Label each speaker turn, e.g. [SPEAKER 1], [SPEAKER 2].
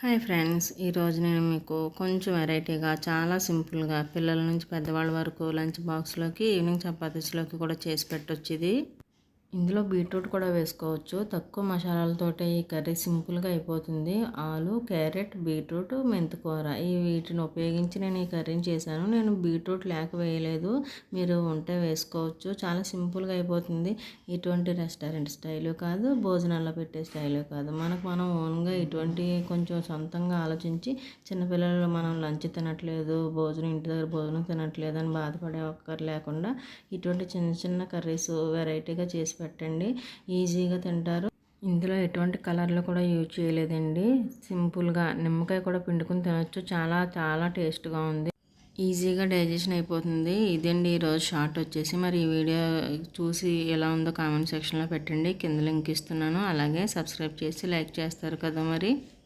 [SPEAKER 1] Hi friends ఈరోజు నేను మీకు కొంచెం వెరైటీగా చాలా సింపుల్గా పిల్లల నుంచి పెద్దవాళ్ళ వరకు లంచ్ బాక్స్లోకి ఈవినింగ్ చపాతీస్లోకి కూడా చేసి పెట్టొచ్చు ఇది ఇందులో బీట్రూట్ కూడా వేసుకోవచ్చు. తక్కువ మసాలాలతోటే ఈ కర్రీ సింపుల్గా అయిపోతుంది. ఆలు క్యారెట్ బీట్రూట్ మెంతికూర ఈ వీటిని ఉపయోగించి నేను ఈ కర్రీని చేశాను. నేను బీట్రూట్ లేక వేయలేదు. మీరు ఉంటే వేసుకోవచ్చు. చాలా సింపుల్గా అయిపోతుంది. ఇటువంటి రెస్టారెంట్ స్టైలు కాదు భోజనాల్లో పెట్టే స్టైలు కాదు. మనకు మనం ఓన్గా ఇటువంటి కొంచెం సొంతంగా ఆలోచించి చిన్నపిల్లలు మనం లంచ్ తినట్లేదు భోజనం ఇంటి దగ్గర భోజనం తినట్లేదు అని బాధపడే ఒక్కరు లేకుండా ఇటువంటి చిన్న చిన్న కర్రీస్ వెరైటీగా చేసి పెట్టండి. ఈజీగా తింటారు. ఇందులో ఎటువంటి కలర్లు కూడా యూజ్ చేయలేదండి. సింపుల్గా నిమ్మకాయ కూడా పిండుకుని తినొచ్చు. చాలా చాలా టేస్ట్గా ఉంది. ఈజీగా డైజెషన్ అయిపోతుంది. ఇదండి ఈరోజు షార్ట్ వచ్చేసి. మరి ఈ వీడియో చూసి ఎలా ఉందో కామెంట్ సెక్షన్లో పెట్టండి. కింద లింక్ ఇస్తున్నాను. అలాగే సబ్స్క్రైబ్ చేసి లైక్ చేస్తారు కదా మరి.